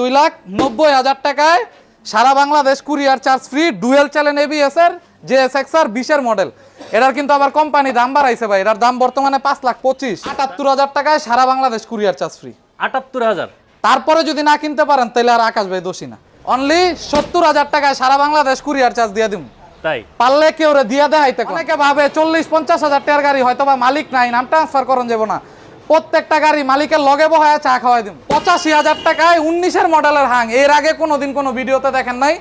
দুই লাখ নব্বই হাজার টাকায় সারা Bangladesh courier charge free dual channel ABS এর যে এস এক্স আর বিশের মডেল এটার কিন্তু আবার কোম্পানি দাম বাড়াইছে ভাই। এটার দাম বর্তমানে পাঁচ লাখ পঁচিশ। আটাত্তর হাজার টাকায় সারা বাংলাদেশ কুরিয়ার চার্জ ফ্রি। আটাত্তর হাজার? তারপরে যদি না কিনতে পারেন তাহলে আর আকাশ ভাই দোষী না। অনলি সত্তর হাজার টাকায় সারা বাংলাদেশ কুরিয়ার চার্জ দিয়ে দিব তাই? পারলে কেউ রে দিয়া কও। অনেকে ভাবে চল্লিশ পঞ্চাশ হাজার টাকার গাড়ি হয়তো বা মালিক নাই নাম ট্রান্সফার করন যাব না। প্রত্যেকটা গাড়ি মালিকের লগে বহায় চা খাওয়াই দিন পঁচাশি হাজার টাকায় উনিশের মডেলের হাং। এর আগে কোনোদিন কোনো ভিডিওতে দেখেন নাই।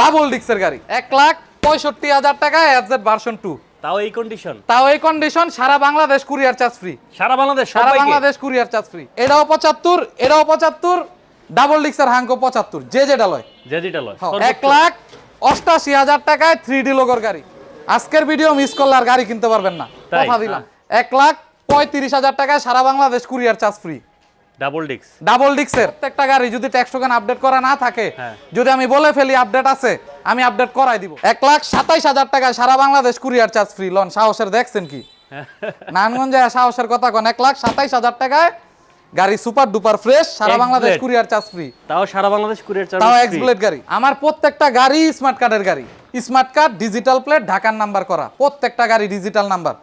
ডাবল ডিক্সের গাড়ি। এক লাখ পঁয়ষট্টি হাজার টাকায় এফজেড ভার্সন টু তাও এই কন্ডিশন তাও এই কন্ডিশন সারা বাংলাদেশ কুরিয়ার চার্জ ফ্রি সারা বাংলাদেশ সারা বাংলাদেশ কুরিয়ার চার্জ ফ্রি এটাও পঁচাত্তর এটাও পঁচাত্তর ডাবল ডিক্সের হাঙ্কো পঁচাত্তর। যে যেটা লয়। যে যেটা লয়। হ্যাঁ, এক লাখ অষ্টাশি হাজার টাকায় থ্রি ডি লোগোর গাড়ি। আজকের ভিডিও মিস করলে আর গাড়ি কিনতে পারবেন না। কথা দিলাম। এক লাখ পঁয়ত্রিশ হাজার টাকায় সারা Bangladesh courier charge free double ডিক্স ডাবল ডিক্সের প্রত্যেকটা গাড়ি যদি ট্যাক্স টোকেন আপডেট করা না থাকে হ্যাঁ। যদি আমি বলে ফেলি আপডেট আছে আমি আপডেট করাই দিব। এক লাখ সাতাইশ হাজার টাকায় সারা বাংলাদেশ কুরিয়ার চার্জ ফ্রি লন সাহসের দেখছেন কি? নারায়ণগঞ্জে সাহসের কথা কন এক লাখ সাতাইশ হাজার টাকায় গাড়ি সুপার ডুপার ফ্রেশ সারা বাংলাদেশ কুরিয়ার চার্জ ফ্রি তাও সারা বাংলাদেশ কুরিয়ার চার্জ তাও এক্স ব্লেড গাড়ি। আমার প্রত্যেকটা গাড়ি স্মার্ট কার্ডের গাড়ি। স্মার্ট কার্ড ডিজিটাল প্লেট ঢাকার নাম্বার করা। প্রত্যেকটা গাড়ি ডিজিটাল নাম্বার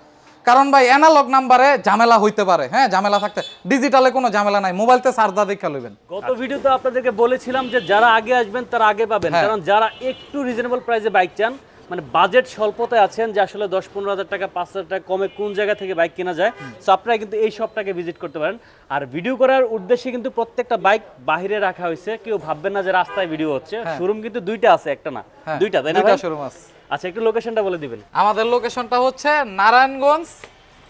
কারণ ভাই অ্যানালগ নাম্বারে ঝামেলা হইতে পারে। হ্যাঁ ঝামেলা থাকতে ডিজিটালে কোনো ঝামেলা নাই। মোবাইলতে সারদা দেখা লইবেন। গত ভিডিওতে আপনাদেরকে বলেছিলাম যে যারা আগে আসবেন তারা আগে পাবেন। হ্যাঁ। কারণ যারা একটু রিজনেবল প্রাইসে বাইক চান মানে বাজেট স্বল্পতায় আছেন যে আসলে দশ পনেরো হাজার টাকা পাঁচ হাজার টাকা কমে কোন জায়গা থেকে বাইক কেনা যায়। সো আপনারা কিন্তু এই শপটাকে ভিজিট করতে পারেন। আর ভিডিও করার উদ্দেশ্যে কিন্তু প্রত্যেকটা বাইক বাইরে রাখা হয়েছে। কেউ ভাববেন না যে রাস্তায় ভিডিও হচ্ছে। শোরুম কিন্তু দুইটা আছে একটা না। হ্যাঁ। দুইটা তাই না শোরুম আছে। আচ্ছা একটু লোকেশনটা বলে দিবেন। আমাদের লোকেশনটা হচ্ছে Narayanganj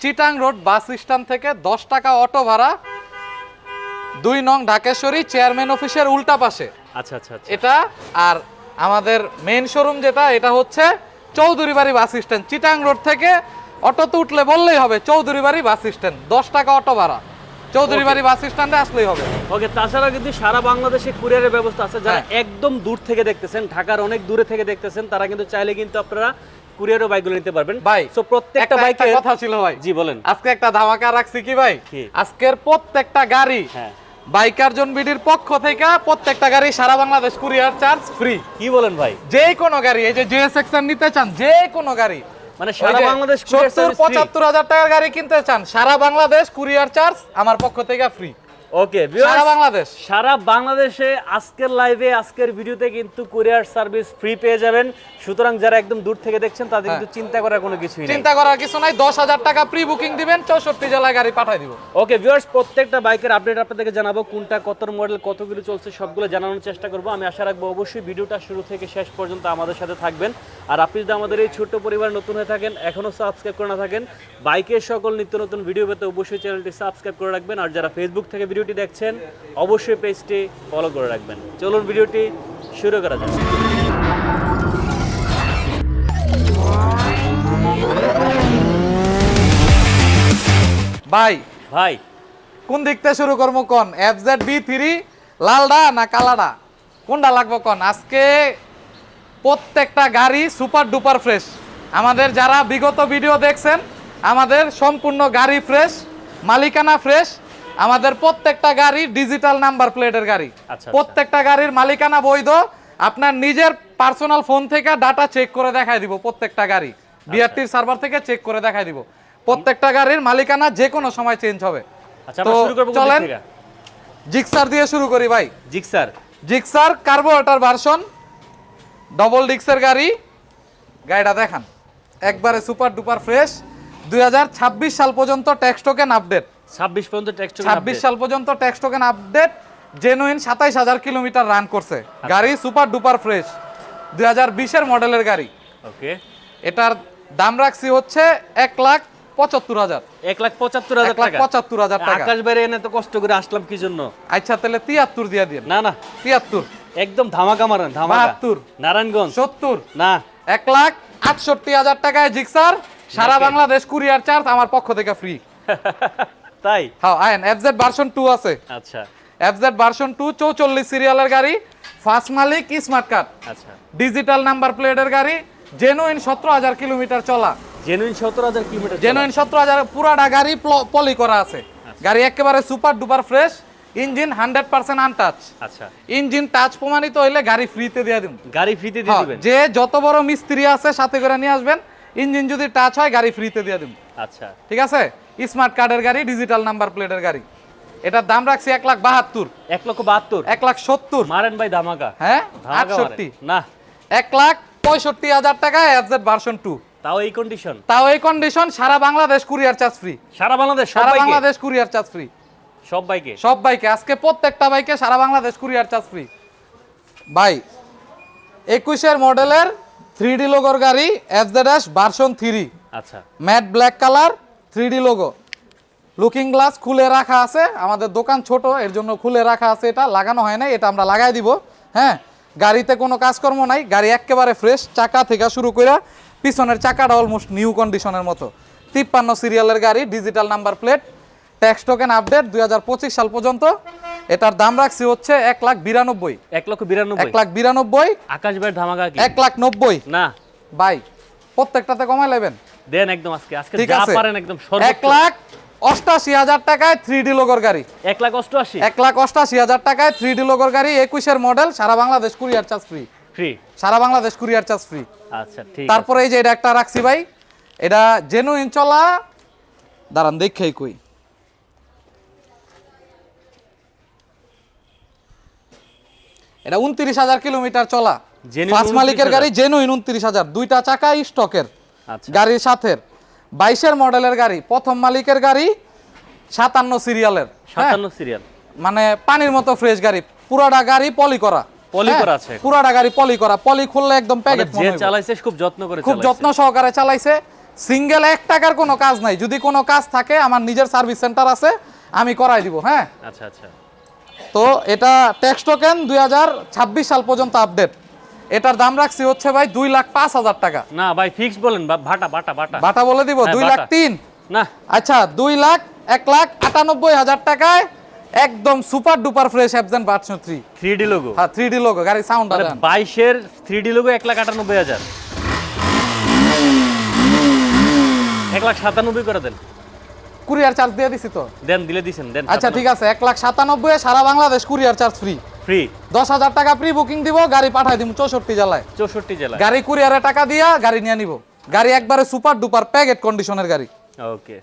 Chittagong road bus stand থেকে দশ টাকা অটো ভাড়া দুই নং ঢাকেশ্বরী চেয়ারম্যান অফিসের উল্টা পাশে। আচ্ছা আচ্ছা আচ্ছা। এটা আর আমাদের মেইন শোরুম যেটা এটা হচ্ছে চৌধুরী বাড়ি বাস স্ট্যান্ড। চিটাং রোড থেকে অটোতে উঠলে বললেই হবে চৌধুরী বাড়ি বাস স্ট্যান্ড। দশ টাকা অটো ভাড়া। চৌধুরী বাড়ি বাস স্ট্যান্ডে আসলেই হবে। ওকে তাছাড়া কিন্তু সারা বাংলাদেশে কুরিয়ারের ব্যবস্থা আছে। যারা হ্যাঁ। একদম দূর থেকে দেখতেছেন ঢাকার অনেক দূরে থেকে দেখতেছেন তারা কিন্তু চাইলে কিন্তু আপনারা কুরিয়ারও বাইকগুলো নিতে পারবেন। ভাই সো প্রত্যেকটা বাইকের কথা ছিল ভাই। জি বলেন। আজকে একটা ধামাকা রাখছি কি ভাই? আজকের প্রত্যেকটা গাড়ি হ্যাঁ। বাইকার জন বিডির পক্ষ থেকে প্রত্যেকটা গাড়ি সারা বাংলাদেশ কুরিয়ার চার্জ ফ্রি। কি বলেন ভাই? যে কোনো গাড়ি এই যে জিএস সেকশন নিতে চান যে কোনো গাড়ি। মানে সারা বাংলাদেশ courier সত্তর service free? পঁচাত্তর হাজার টাকার গাড়ি কিনতে চান সারা বাংলাদেশ কুরিয়ার চার্জ আমার পক্ষ থেকে ফ্রি ওকে সারা বাংলাদেশ। সারা বাংলাদেশে আজকের লাইভে আজকের ভিডিওতে কিন্তু কুরিয়ার সার্ভিস ফ্রি পেয়ে যাবেন। সুতরাং যারা একদম দূর থেকে দেখছেন তাদের হ্যাঁ। কিন্তু চিন্তা করার কোনো কিছুই নেই। চিন্তা করার কিছু নাই। দশ হাজার টাকা প্রি বুকিং দিবেন চৌষট্টি জেলায় গাড়ি পাঠাই দিব। ওকে ভিউয়ার্স প্রত্যেকটা বাইকের আপডেট আপনাদেরকে জানাব। কোনটা কত মডেল কতগুলো চলছে সবগুলো জানানোর চেষ্টা করব। আমি আশা রাখব অবশ্যই ভিডিওটা শুরু থেকে শেষ পর্যন্ত আমাদের সাথে থাকবেন। আর আপনি যদি আমাদের এই ছোট্ট পরিবার নতুন হয়ে থাকেন এখনও সাবস্ক্রাইব করে না থাকেন বাইকের সকল নিত্য নতুন ভিডিও পেতে অবশ্যই চ্যানেলটি সাবস্ক্রাইব করে রাখবেন। আর যারা ফেসবুক থেকে ভিডিওটি দেখছেন অবশ্যই পেজটি ফলো করে রাখবেন। চলুন ভিডিওটি শুরু করা যাক। ভাই ভাই। কোন দিকতে শুরু করব কোন? এফ জেড বি থ্রি লালডা না কালাডা? কোনটা লাগবো কোন? আজকে প্রত্যেকটা গাড়ি সুপার ডুপার ফ্রেশ আমাদের যারা বিগত ভিডিও দেখছেন আমাদের সম্পূর্ণ গাড়ি ফ্রেশ মালিকানা ফ্রেশ আমাদের প্রত্যেকটা গাড়ি ডিজিটাল নাম্বার প্লেটের গাড়ি। আচ্ছা। প্রত্যেকটা গাড়ির মালিকানা বৈধ। আপনার নিজের পার্সোনাল ফোন থেকে ডাটা চেক করে দেখাই দিব প্রত্যেকটা গাড়ি। বিআরটির সার্ভার থেকে চেক করে দেখাই দিব। প্রত্যেকটা গাড়ির মালিকানা যে কোনো সময় চেঞ্জ হবে। আচ্ছা তো চলেন। জিক্সার দিয়ে শুরু করি ভাই। Gixxer Gixxer carburettor version double ডিক্সের গাড়ি। গাড়িটা দেখান। একবারে সুপার ডুপার ফ্রেশ দুই হাজার ছাব্বিশ সাল পর্যন্ত ট্যাক্স টোকেন আপডেট ছাব্বিশ পর্যন্ত টেক্সট ছাব্বিশ সাল পর্যন্ত ট্যাক্স টোকেন আপডেট জেনুইন সাতাইশ হাজার কিলোমিটার রান করছে। আচ্ছা। গাড়ি সুপার ডুপার ফ্রেশ দুই হাজার বিশের মডেলের গাড়ি। ওকে। এটার দাম রাখছি হচ্ছে এক লাখ পঁচাত্তর হাজার। এক লাখ পঁচাত্তর হাজার লাখ টাকা। পঁচাত্তর হাজার টাকা। আকাশ বাইরে এনে তো কষ্ট করে আসলাম কি জন্য? আচ্ছা তাহলে তিয়াত্তর দিয়ে দিয়ে না না। তিয়াত্তর। একদম ধামাকা মারেন ধামাকা। বাহাত্তর। নারায়ণগঞ্জ। সত্তর। না। এক লাখ আটষট্টি হাজার টাকায় জিক্সার। সারা বাংলাদেশ কুরিয়ার চার্জ আমার পক্ষ থেকে ফ্রি তাই? হ্যাঁ আয়েন এফজেড ভার্সন টু আছে। আচ্ছা। এফজেড ভার্সন টু চৌচল্লিশ সিরিয়ালের গাড়ি ফার্স্ট মালিক স্মার্ট কার্ড আচ্ছা। ডিজিটাল নাম্বার প্লেটের গাড়ি জেনুইন সতেরো হাজার কিলোমিটার চলা। জেনুইন সত্তর হাজার কিলোমিটার জেনুইন সতেরো হাজার পুরাটা গাড়ি পলি করা আছে। গাড়ি একেবারে super duper fresh engine hundred percent untouch আচ্ছা। ইঞ্জিন টাচ প্রমাণিত হইলে গাড়ি ফ্রিতে দিয়ে দিন গাড়ি ফ্রিতে দিয়ে দিবেন? যে যত বড় মিস্ত্রি আছে সাথে করে নিয়ে আসবেন। ইঞ্জিন যদি টাচ হয় গাড়ি ফ্রিতে দিয়ে দিন আচ্ছা। ঠিক আছে? স্মার্ট কার্ডের গাড়ি ডিজিটাল নাম্বার প্লেটের গাড়ি। এটার দাম রাখছি এক লাখ বাহাত্তর। এক লক্ষ বাহাত্তর? এক লাখ সত্তর। মারেন ভাই ধামাকা। হ্যাঁ? আটষট্টি। না। এক লাখ পঁয়ষট্টি হাজার টাকা এফজেড ভার্সন টু তাও এই কন্ডিশন তাও এই কন্ডিশন সারা বাংলাদেশ কুরিয়ার চার্জ ফ্রি সারা বাংলাদেশ সারা বাংলাদেশ কুরিয়ার চার্জ ফ্রি সব বাইকে সব বাইকে আজকে প্রত্যেকটা বাইকে সারা বাংলাদেশ কুরিয়ার চার্জ ফ্রি ভাই একুশের মডেলের থ্রি ডি লোগোর গাড়ি F Z S version three আচ্ছা। Matte black colour three D logo. Looking glass খুলে রাখা আছে আমাদের দোকান ছোট এর জন্য খুলে রাখা আছে এটা লাগানো হয় না এটা আমরা লাগাই দিব হ্যাঁ? গাড়িতে কোনো কাজকর্ম নাই গাড়ি একেবারে ফ্রেশ চাকা থেকে শুরু করে পিছনের চাকাটা অলমোস্ট নিউ কন্ডিশনের মতো। তিপ্পান্ন সিরিয়ালের গাড়ি digital number plate tax token update দুই হাজার পঁচিশ সাল পর্যন্ত। এটার দাম রাখছি হচ্ছে এক লাখ বিরানব্বই। এক লক্ষ বিরানব্বই। এক লাখ বিরানব্বই। আকাশ ভাই ধামাকা এক লাখ নব্বই। না। বাই প্রত্যেকটাতে কমাই নেবেন দেন একদম আজকে আজকে যা পারেন একদম এক সর্বোচ্চ লাখ অষ্টাশি হাজার টাকায় থ্রি ডি লোগোর গাড়ি। এক লাখ অষ্টআশি এক লাখ অষ্টাশি হাজার টাকায় থ্রি ডি লোগোর গাড়ি একুশের মডেল সারা Bangladesh courier charge free free সারা বাংলাদেশ কুরিয়ার চার্জ ফ্রি আচ্ছা ঠিক তারপরে এই যে এটা একটা রাখছি ভাই এটা জেনুইন চলা। দাঁড়ান দেখেই কই। এটা উনত্রিশ হাজার কিলোমিটার চলা। পাঁচ মালিকের গাড়ি জেনুইন উনত্রিশ হাজার দুইটা চাকা স্টকের গাড়ির সাথে বাইশের মডেলের গাড়ি প্রথম মালিকের গাড়ি সাতান্ন সিরিয়ালের। হ্যাঁ, সাতান্ন সিরিয়াল। মানে পানির মতো ফ্রেশ গাড়ি পুরাটা গাড়ি পলি করা। পলি হ্যাঁ, করা আছে পুরাটা গাড়ি পলি করা পলি খুললে একদম প্যাকেট যে চালাইছে খুব যত্ন করে খুব যত্ন সহকারে চালাইছে। সিঙ্গেল এক টাকার কোনো কাজ নাই। যদি কোনো কাজ থাকে আমার নিজের সার্ভিস সেন্টার আছে আমি করাই দিব হ্যাঁ? আচ্ছা আচ্ছা। তো এটা ট্যাক্স টোকেন দুই হাজার ছাব্বিশ সাল পর্যন্ত আপডেট এটার দাম রাখছি হচ্ছে ভাই দুই লাখ পাঁচ হাজার টাকা। না ভাই ফিক্স বলেন বা- ভাটা ভাটা ভাটা। বলে দিব হ্যাঁ, দুই লাখ তিন। না। আচ্ছা দুই লাখ এক লাখ আটানব্বই হাজার টাকায় একদম super duper fresh অ্যাপজেন version three. Three D logo. হ্যাঁ থ্রি ডি লোগো গাড়ি সাউন্ড বাইশের থ্রি ডি লোগো এক লাখ আটানব্বই হাজার। এক লাখ সাতানব্বই করে দেন। কুরিয়ার চার্জ দিয়ে দিছি তো? দেন দিলে দিছেন দেন আচ্ছা ঠিক আছে এক লাখ সাতানব্বই সারা Bangladesh courier charge free free দশ হাজার টাকা প্রি বুকিং দিব গাড়ি পাঠাই দিব চৌষট্টি জেলায়। চৌষট্টি জেলা গাড়ি কুরিয়ারে টাকা দিয়া গাড়ি নিয়ে নিব। গাড়ি একবারে সুপার ডুপার প্যাকেট কন্ডিশনের গাড়ি। ওকে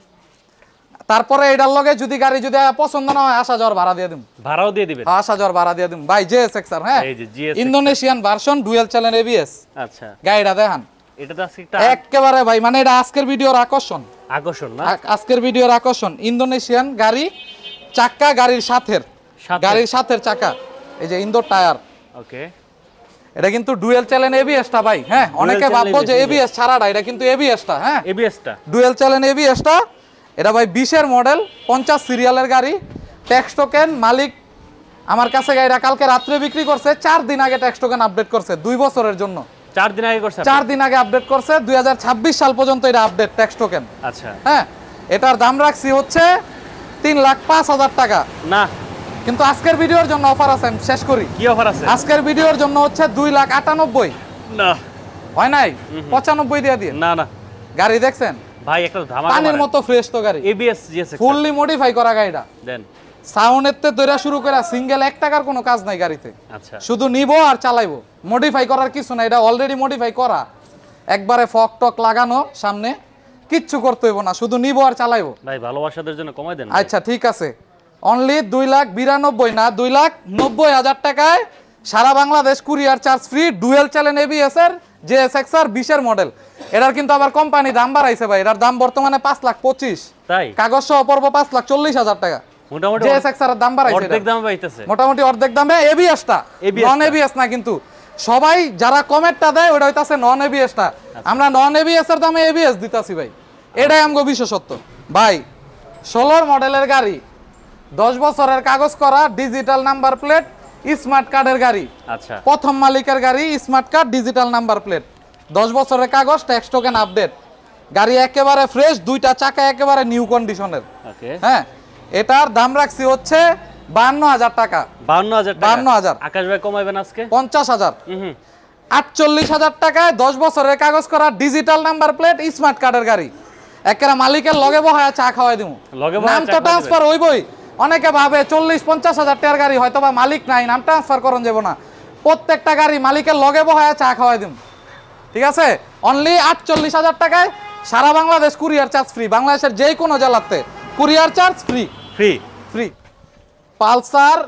তারপরে এটার লগে যদি গাড়ি যদি পছন্দ না হয় আসা যাওয়ার ভাড়া দিয়ে দিম। ভাড়াও দিয়ে দিবেন? আসা যাওয়ার ভাড়া দিয়ে দিম। ভাই এক্সার হ্যাঁ? এই যে GSX Indonesian version dual channel ABS আচ্ছা। গাড়িটা দেখান। এটা তো আজকে একেবারে ভাই মানে এটা আজকের ভিডিওর আকর্ষণ। আকর্ষণ না? আজকের ভিডিওর আকর্ষণ। ইন্দোনেশিয়ান গাড়ি চাক্কা গাড়ির সাথের। গাড়ির সাথের চাকা। এই যে ইন্দোর টায়ার। ওকে এটা কিন্তু ডুয়েল চ্যানেল এবিএসটা ভাই হ্যাঁ? অনেকে ভাববো যে এবিএস ছাড়াটা এটা কিন্তু এবিএসটা হ্যাঁ? এবিএসটা ডুয়েল চ্যানেল এবিএসটা এটা ভাই বিশের মডেল পঞ্চাশ সিরিয়ালের গাড়ি ট্যাক্স টোকেন মালিক আমার কাছে গাড়িটা কালকে রাত্রে বিক্রি করছে চার দিন আগে ট্যাক্স টোকেন আপডেট করছে দুই বছরের জন্য। চার দিন আগে করছে চার দিন আগে আপডেট করছে দুই হাজার ছাব্বিশ সাল পর্যন্ত এটা আপডেট ট্যাক্স টোকেন আচ্ছা। হ্যাঁ? এটার দাম রাখছি হচ্ছে তিন লাখ পাঁচ হাজার টাকা। না। কিন্তু আজকের ভিডিওর জন্য অফার আছে আমি শেষ করি। কি অফার আছে? আজকের ভিডিওর জন্য হচ্ছে দুই লাখ আটানব্বই। না। হয় নাই? পঁচানব্বই দিয়ে দিয়ে না না। গাড়ি দেখছেন? ভাই একটা ধামাকা পানির মতো ফ্রেশ তো গাড়ি। এবিএস জিএস ফুললি মডিফাই করা গাড়িটা। দেন। সাউন্ডের তে দৈরা শুরু করে সিঙ্গেল এক টাকার কোনো কাজ নাই গাড়িতে। আচ্ছা। শুধু নিব আর চালাইবো। মডিফাই করার কিছু না এটা অলরেডি মডিফাই করা। একবারে ফক টক লাগানো সামনে। কিচ্ছু করতে হইব না শুধু নিব আর চালাইবো। ভাই ভালোবাসাদের জন্য কমাই দেন। আচ্ছা ঠিক আছে। অনলি দুই লাখ বিরানব্বই না দুই লাখ নব্বই হাজার টাকায় সারা Bangladesh courier charge free dual channel ABS এর যে এস এক্স আর বিশের মডেল এটার কিন্তু আবার কোম্পানি দাম বাড়াইছে ভাই এটার দাম বর্তমানে পাঁচ লাখ পঁচিশ। তাই? কাগজ সহ পর্ব পাঁচ লাখ চল্লিশ হাজার টাকা। মোটামুটি যে এস এক্স আর দাম বাড়াইছে অর্ধেক। দাম পাইতেছে মোটামুটি অর্ধেক দামে। এবিএসটা ABS নন এবিএস না কিন্তু। সবাই যারা কমেন্টটা দেয় ওটা হইতাছে নন এবিএসটা আমরা নন এবিএস এর দামে এবিএস দিতাছি ভাই। এটাই আমগো বিশেষত্ব। ভাই ষোলোর মডেলের গাড়ি দশ বছরের কাগজ করা ডিজিটাল নাম্বার প্লেট স্মার্ট কার্ডের গাড়ি। আচ্ছা। প্রথম মালিকের গাড়ি smart card digital number plate দশ বছরের কাগজ ট্যাক্স টোকেন আপডেট গাড়ি একেবারে ফ্রেশ দুইটা চাকা একেবারে নিউ কন্ডিশনের হ্যাঁ এটার দাম রাখছি হচ্ছে বান্ন হাজার টাকা। বান্ন হাজার টাকা? 52,000 আকাশ ভাই কমাইবেন আজকে? পঞ্চাশ হাজার। আটচল্লিশ হাজার টাকায় দশ বছরের কাগজ করা ডিজিটাল নাম্বার প্লেট স্মার্ট কার্ডের গাড়ি। একেবারে মালিকের লগে বহায় চা খাওয়াই দিব লগে বহায়া নাম তো ট্রান্সফার হইবই। অনেকে ভাবে চল্লিশ পঞ্চাশ হাজার টাকার গাড়ি হয়তো বা মালিক নাই নাম ট্রান্সফার করন যাব না। প্রত্যেকটা গাড়ি মালিকের লগে বহায় চা খাওয়াই দিম। ঠিক আছে? অনলি আটচল্লিশ হাজার টাকায় সারা বাংলাদেশ কুরিয়ার চার্জ ফ্রি বাংলাদেশের যে কোনো জেলাতে courier charge free free free Pulsar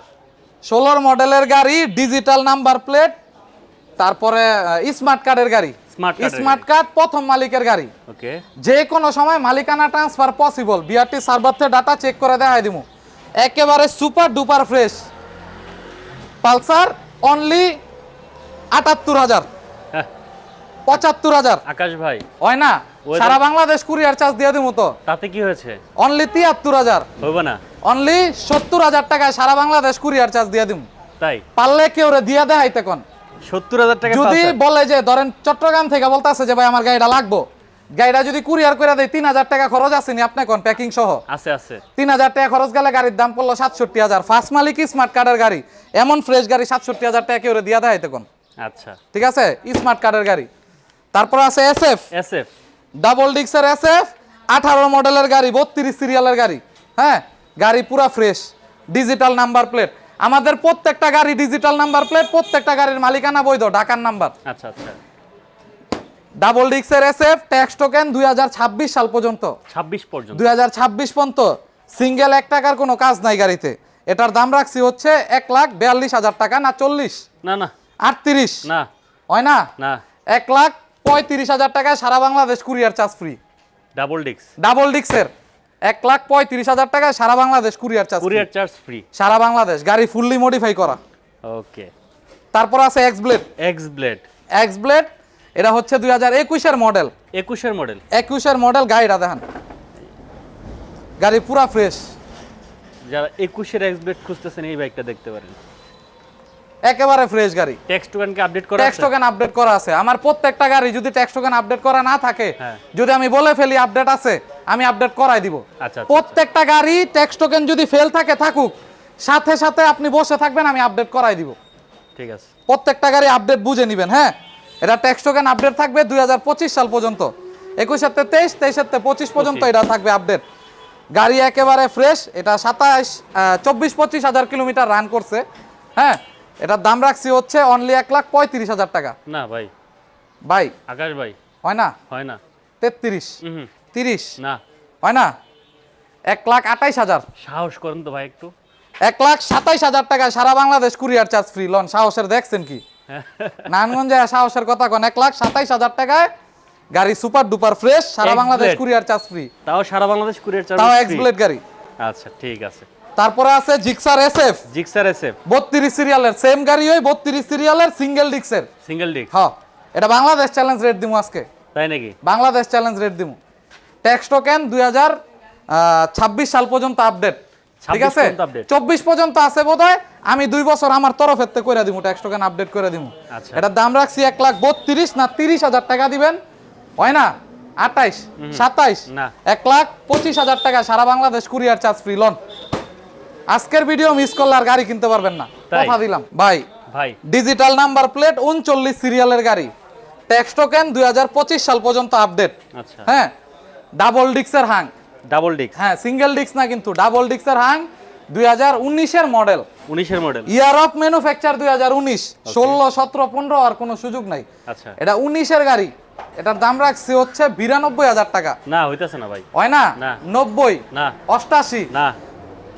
ষোলোর মডেলের গাড়ি ডিজিটাল নাম্বার প্লেট তারপরে স্মার্ট কার্ডের গাড়ি। স্মার্ট কার্ড প্রথম মালিকের গাড়ি। যে কোনো সময় মালিকানা ট্রান্সফার পসিবল বিআরটি সার্ভার থেকে ডাটা চেক করে দেখাই দিমু। একেবারে super duper fresh. Pulsar only আটাত্তর হাজার। হ্যাঁ, পঁচাত্তর হাজার। আকাশ ভাই। হয় না? সারা বাংলাদেশ কুরিয়ার চার্জ দিয়ে দিমু তো। তাতে কি হয়েছে? অনলি তিয়াত্তর হাজার। হবে না। অনলি সত্তর হাজার টাকায় সারা বাংলাদেশ কুরিয়ার চার্জ দিয়ে দিমু। তাই? পারলে কেউ রে দিয়ে দেখাইতে কোন? সত্তর হাজার টাকা যদি বলে যে ধরেন চট্টগ্রাম থেকে বলতেছে যে ভাই আমার গাড়িটা লাগবো। গাড়িটা যদি কুরিয়ার করে দেয় তিন হাজার টাকা খরচ আছে আসেনি আপনি কোন প্যাকিং সহ? আছে আছে। তিন হাজার টাকা খরচ গেলে গাড়ির দাম পড়ল সাতষট্টি হাজার। ফার্স্ট মালিক স্মার্ট কার্ডের গাড়ি। এমন ফ্রেশ গাড়ি সাতষট্টি হাজার টাকা কেউ দিয়ে দেয় তখন আচ্ছা। ঠিক আছে? স্মার্ট কার্ডের গাড়ি। তারপর আছে S F S F double ডিক্সের S F আঠারো মডেলের গাড়ি বত্রিশ সিরিয়ালের গাড়ি। হ্যাঁ? গাড়ি পুরা ফ্রেশ ডিজিটাল নাম্বার প্লেট আমাদের প্রত্যেকটা গাড়ি ডিজিটাল নাম্বার প্লেট প্রত্যেকটা গাড়ির মালিকানা বৈধ ঢাকার নাম্বার আচ্ছা আচ্ছা। ডাবল ডিক্সের এস এফ ট্যাক্স টোকেন দুই সাল পর্যন্ত। ছাব্বিশ পর্যন্ত। দুই পর্যন্ত। সিঙ্গেল এক টাকার কোনো কাজ নাই গাড়িতে। এটার দাম রাখছি হচ্ছে এক লাখ বিয়াল্লিশ হাজার টাকা না চল্লিশ? না না। আটত্রিশ? না। হয় না? না। এক লাখ পঁয়ত্রিশ হাজার টাকায় সারা Bangladesh courier charge free double ডিক্স ডাবল ডিক্সের এক লাখ পঁয়ত্রিশ হাজার টাকায় সারা Bangladesh courier charge courier charge free সারা বাংলাদেশ। গাড়ি ফুললি মডিফাই করা। ওকে তারপর আছে X blade X blade X blade এটা হচ্ছে দুই হাজার একুশের মডেল। একুশের মডেল। একুশের মডেল গাড়িটা দেখেন। গাড়ি পুরা ফ্রেশ যারা একুশের এক্স খুঁজতেছেন এই বাইকটা দেখতে পারেন। একেবারে ফ্রেশ গাড়ি। ট্যাক্স টোকেনকে আপডেট করা ট্যাক্স? টোকেন আপডেট করা আছে। আমার প্রত্যেকটা গাড়ি যদি ট্যাক্স টোকেন আপডেট করা না থাকে হ্যাঁ। যদি আমি বলে ফেলি আপডেট আছে আমি আপডেট করাই দিব। আচ্ছা, আচ্ছা প্রত্যেকটা গাড়ি ট্যাক্স টোকেন যদি ফেল থাকে থাকুক সাথে সাথে আপনি বসে থাকবেন আমি আপডেট করাই দিব। ঠিক আছে। প্রত্যেকটা গাড়ি আপডেট বুঝে নেবেন হ্যাঁ? এটা ট্যাক্স টোকেন আপডেট থাকবে দুই হাজার পঁচিশ সাল পর্যন্ত। একুশের থেকে তেইশ তেইশের থেকে পঁচিশ পর্যন্ত এটা থাকবে আপডেট গাড়ি একেবারে ফ্রেশ এটা সাতাশ চব্বিশ পঁচিশ হাজার কিলোমিটার রান করছে। হ্যাঁ এটার দাম রাখছি হচ্ছে অনলি এক লাখ পঁয়ত্রিশ হাজার টাকা। না ভাই। ভাই? আকাশ ভাই। হয় না? হয় না। তেত্রিশ। তিরিশ? না। হয় না? এক লাখ আঠাইশ হাজার। সাহস করেন তো ভাই একটু। এক লাখ সাতাইশ হাজার টাকা সারা বাংলাদেশ কুরিয়ার চার্জ ফ্রি লন সাহসের দেখছেন কি? নারায়ণগঞ্জে সাহসের কথা কন এক লাখ সাতাইশ হাজার টাকায় গাড়ি সুপার ডুপার ফ্রেশ সারা বাংলাদেশ কুরিয়ার চার্জ ফ্রি। তাও সারা বাংলাদেশ কুরিয়ার চার্জ তাও এক্স ব্লেড গাড়ি। আচ্ছা ঠিক আছে। তারপরে আছে Gixxer S F Gixxer SF বত্রিশ সিরিয়ালের সেম গাড়ি ওই বত্রিশ সিরিয়ালের সিঙ্গেল ডিক্সের সিঙ্গেল ডিস্ক হ্যাঁ এটা বাংলাদেশ চ্যালেঞ্জ রেট দিমু আজকে। তাই নাকি? বাংলাদেশ চ্যালেঞ্জ রেট দিমু। ট্যাক্স টোকেন দুই হাজার ছাব্বিশ সাল পর্যন্ত আপডেট ঠিক আছে? চব্বিশ পর্যন্ত আছে বোধ আমি দুই বছর আমার তরফের থেকে করে দিমু ট্যাক্স টোকেন আপডেট করে আচ্ছা। এটার দাম রাখছি এক লাখ বত্রিশ না তিরিশ হাজার টাকা দিবেন। হয় না? আঠাইশ সাতাইশ? এক লাখ পঁচিশ হাজার টাকা সারা বাংলাদেশ কুরিয়ার চার্জ ফ্রি লন। আজকের ভিডিও মিস করলে আর গাড়ি কিনতে পারবেন না। কথা দিলাম। ভাই ভাই। ডিজিটাল নাম্বার প্লেট উনচল্লিশ সিরিয়ালের গাড়ি। ট্যাক্স টোকেন দুই হাজার পঁচিশ সাল পর্যন্ত আপডেট আচ্ছা। হ্যাঁ? ডাবল ডিক্সের হাং ডাবল ডিস্ক হ্যাঁ সিঙ্গেল ডিক্স না কিন্তু ডাবল ডিক্সের হাং দুই হাজার উনিশের মডেল উনিশের মডেল ইয়ার অফ ম্যানুফ্যাকচার দুই হাজার উনিশ ষোলো সতেরো পনেরো আর কোনো সুযোগ নাই। আচ্ছা। এটা উনিশের গাড়ি। এটার দাম রাখছি হচ্ছে বিরানব্বই হাজার টাকা। না হইতাছে না ভাই। হয় না? না। নব্বই? না। অষ্টাশি? না।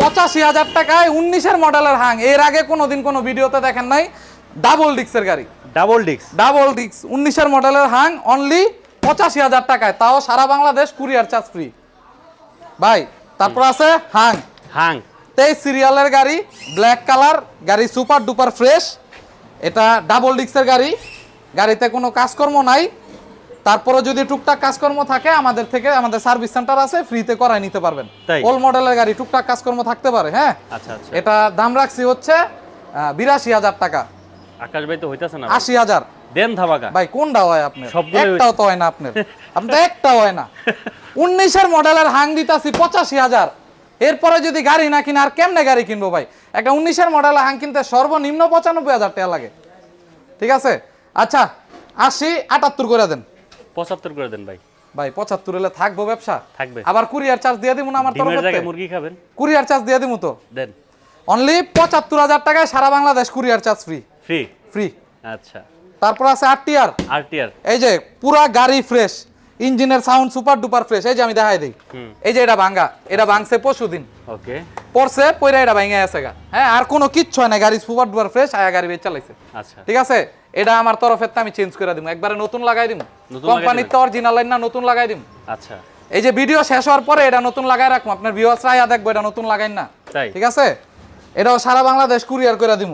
পঁচাশি হাজার টাকায় উনিশের মডেলের হাং এর আগে কোনোদিন কোনো ভিডিওতে দেখেন নাই। ডাবল ডিক্সের গাড়ি। ডাবল ডিস্ক ডাবল ডিক্স উনিশের মডেলের হাং অনলি পঁচাশি হাজার টাকায়। তাও সারা বাংলাদেশ কুরিয়ার চার্জ ফ্রি ভাই তারপর আছে হাং। হাং। তেইশ সিরিয়ালের গাড়ি ব্ল্যাক কালার গাড়ি সুপার ডুপার ফ্রেশ এটা ডাবল ডিক্সের গাড়ি। গাড়িতে কোনো কাজকর্ম নাই। তারপরে যদি টুকটাক কাজকর্ম থাকে আমাদের থেকে আমাদের সার্ভিস সেন্টার আছে ফ্রিতে করাই নিতে পারবেন। তাই? ওল মডেলের গাড়ি টুকটাক কাজকর্ম থাকতে পারে হ্যাঁ? আচ্ছা আচ্ছা। এটা দাম রাখছি হচ্ছে বিরাশি হাজার টাকা। আকাশ ভাই তো হইতাছে না। আশি হাজার। দেন ধামাকা ভাই কোনটা হয় আপনার? সবগুলোই একটাও তো হয় না আপনার। আপনার একটাও হয় না। উনিশের মডেলের হাং দিতাছি পঁচাশি হাজার। এরপরে যদি গাড়ি না কিনে আর কেমনে গাড়ি কিনবো ভাই? একটা উনিশের মডেলের হাং কিনতে সর্বনিম্ন পঁচানব্বই হাজার টাকা লাগে। ঠিক আছে? আচ্ছা আশি আটাত্তর করে দেন। পঁচাত্তর করে দেন ভাই। ভাই পঁচাত্তর হলে থাকব ব্যবসা? থাকবে। আবার কুরিয়ার চার্জ দিয়ে দিব না আমার তরফে জায়গায় মুরগি খাবেন? কুরিয়ার চার্জ দিয়ে দিব তো? দেন। অনলি পঁচাত্তর হাজার টাকায় সারা Bangladesh courier charge free free free আচ্ছা। তারপর আছে আর টিয়ার আর টিয়ার এই যে পুরা গাড়ি ফ্রেশ ইঞ্জিনের সাউন্ড সুপার ডুপার ফ্রেশ এই যে আমি দেখাই দিই। এই যে এটা ভাঙ্গা এটা ভাঙছে পরশু দিন ওকে। পড়ছে পয়রা এটা ভাঙে আছে গা। হ্যাঁ আর কোনো কিচ্ছু হয় না গাড়ি সুপার ডুপার ফ্রেশ আয়া গাড়ি বেচ চালাইছে আচ্ছা। ঠিক আছে? এটা আমার তরফের আমি চেঞ্জ করে দিব একবারে নতুন লাগাই দিব কোম্পানির তো অরিজিনাল লাইন না নতুন লাগাই দিব আচ্ছা। এই যে ভিডিও শেষ হওয়ার পরে এটা নতুন লাগাই রাখব আপনার ভিউয়ার্সরা আয়া দেখব এটা নতুন লাগাই না। ঠিক আছে? এটাও সারা বাংলাদেশ কুরিয়ার করে দিব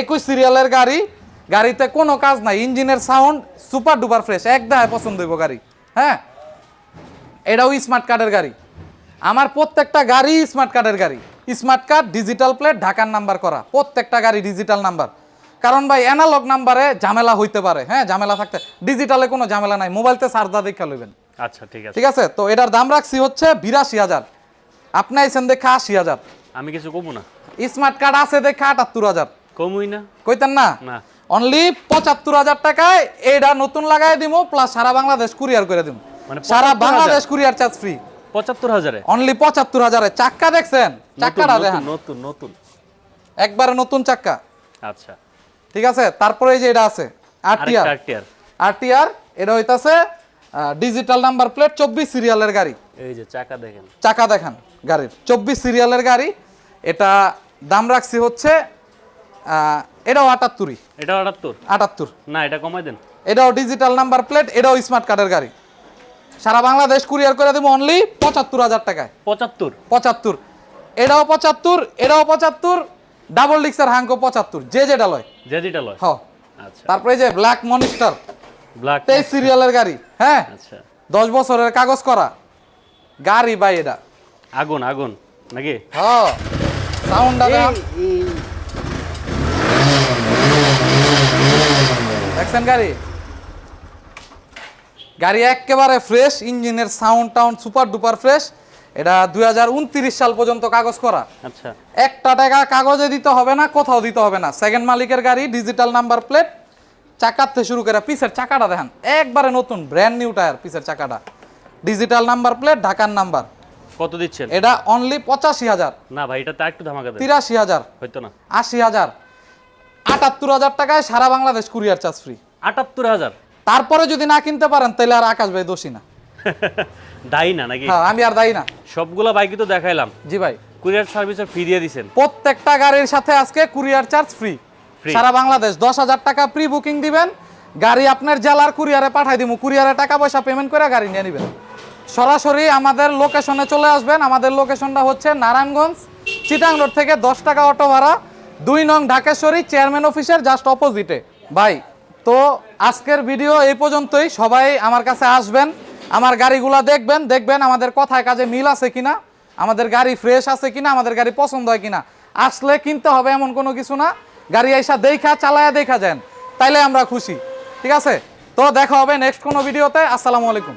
একুশ সিরিয়ালের গাড়ি গাড়িতে কোনো কাজ নাই ইঞ্জিনের সাউন্ড সুপার ডুপার ফ্রেশ এক দেখায় পছন্দ হইব গাড়ি। হ্যাঁ? এটাও স্মার্ট কার্ডের গাড়ি। আমার প্রত্যেকটা গাড়ি স্মার্ট কার্ডের গাড়ি। স্মার্ট কার্ড ডিজিটাল প্লেট ঢাকার নাম্বার করা। প্রত্যেকটা গাড়ি ডিজিটাল নাম্বার কারণ ভাই অ্যানালগ নাম্বারে ঝামেলা হইতে পারে। হ্যাঁ ঝামেলা থাকতে ডিজিটালে কোনো ঝামেলা নাই। মোবাইলতে চার্জার দেখা লইবেন। আচ্ছা ঠিক আছে। ঠিক আছে? তো এটার দাম রাখছি হচ্ছে বিরাশি হাজার। আপনি আইসেন দেখে আশি হাজার। আমি কিছু কমু না। স্মার্ট কার্ড আছে দেখে আটাত্তর হাজার। কমুই না। কইতেন না? না। অনলি পঁচাত্তর হাজার টাকায় এটা নতুন লাগাই দিব প্লাস সারা বাংলাদেশ কুরিয়ার করে দিব মানে সারা বাংলাদেশ কুরিয়ার চার্জ ফ্রি পঁচাত্তর হাজারে? অনলি পঁচাত্তর হাজারে। চাক্কা দেখছেন? চাক্কাটা দেখেন। নতুন নতুন। একবারে নতুন চাক্কা। আচ্ছা। ঠিক আছে? তারপরে এই যে এটা আছে আরটিআর আরটিআর এটা হইতাছে ডিজিটাল নাম্বার প্লেট চব্বিশ সিরিয়ালের গাড়ি। এই যে চাকা দেখেন। চাকা দেখান গাড়ির। চব্বিশ সিরিয়ালের গাড়ি। এটা দাম রাখছি হচ্ছে এটাও আটাত্তরই। এটা আটাত্তর? আটাত্তর। না এটা কমাই দেন। এটাও ডিজিটাল নাম্বার প্লেট এটাও স্মার্ট কার্ডের গাড়ি। সারা বাংলাদেশ কুরিয়ার করে দেবো অনলি পঁচাত্তর হাজার টাকায়। পঁচাত্তর? পঁচাত্তর। এটাও পঁচাত্তর এটাও পঁচাত্তর ডাবল ডিক্সার হাঙ্কো পঁচাত্তর যে যেটা লয়। যে যেটা লয়। হ আচ্ছা। তারপরে যে ব্ল্যাক মনিস্টার ব্ল্যাক তেইশ সিরিয়ালের গাড়ি হ্যাঁ? আচ্ছা। দশ বছরের কাগজ করা। গাড়ি ভাই এটা। আগুন আগুন নাকি? হ সাউন্ডটা দেখছেন গাড়ি? গাড়ি একেবারে ফ্রেশ ইঞ্জিনের সাউন্ড টাউন্ড সুপার ডুপার ফ্রেশ এটা দুই সাল পর্যন্ত কাগজ করা। আচ্ছা। একটা টাকা কাগজে দিতে হবে না কোথাও দিতে হবে না। সেকেন্ড মালিকের গাড়ি ডিজিটাল নাম্বার প্লেট থেকে শুরু করে পিসের চাকাটা দেখেন। একবারে নতুন ব্র্যান্ড নিউ টায়ার পিসের চাকাটা। ডিজিটাল নাম্বার প্লেট ঢাকার নাম্বার কত দিচ্ছেন? এটা অনলি পঁচাশি হাজার। না ভাই এটা তা একটু ধামাকা তিরাশি হাজার। হয়তো না। আশি হাজার। আটাত্তর হাজার টাকায় সারা বাংলাদেশ কুরিয়ার চার্জ ফ্রি আটাত্তর হাজার? তারপরে যদি না কিনতে পারেন তাহলে আর আকাশ ভাই দোষী না। দায়ী না নাকি? হ্যাঁ আমি আর দায়ী না। সবগুলা বাইকই তো দেখাইলাম। জি ভাই। কুরিয়ার সার্ভিসের ফি দিয়ে দিছেন। প্রত্যেকটা গাড়ির সাথে আজকে কুরিয়ার চার্জ ফ্রি সারা বাংলাদেশ দশ হাজার টাকা প্রি বুকিং দিবেন। গাড়ি আপনার জেলার কুরিয়ারে পাঠাই দিব কুরিয়ারে টাকা পয়সা পেমেন্ট করে গাড়ি নিয়ে নেবেন। সরাসরি আমাদের লোকেশনে চলে আসবেন। আমাদের লোকেশনটা হচ্ছে নারায়ণগঞ্জ চিটাং রোড থেকে দশ টাকা অটো ভাড়া। দুই নং ঢাকেশ্বরী চেয়ারম্যান অফিসের জাস্ট অপোজিটে ভাই, তো আজকের ভিডিও এই পর্যন্তই। সবাই আমার কাছে আসবেন, আমার গাড়িগুলা দেখবেন দেখবেন আমাদের কথায় কাজে মিল আছে কিনা, আমাদের গাড়ি ফ্রেশ আছে কিনা, আমাদের গাড়ি পছন্দ হয় কিনা। আসলে কিনতে হবে এমন কোনো কিছু না, গাড়ি আইসা দেখা, চালায়া দেখা যান, তাইলে আমরা খুশি। ঠিক আছে? তো দেখা হবে নেক্সট কোনো ভিডিওতে আসসালামু আলাইকুম।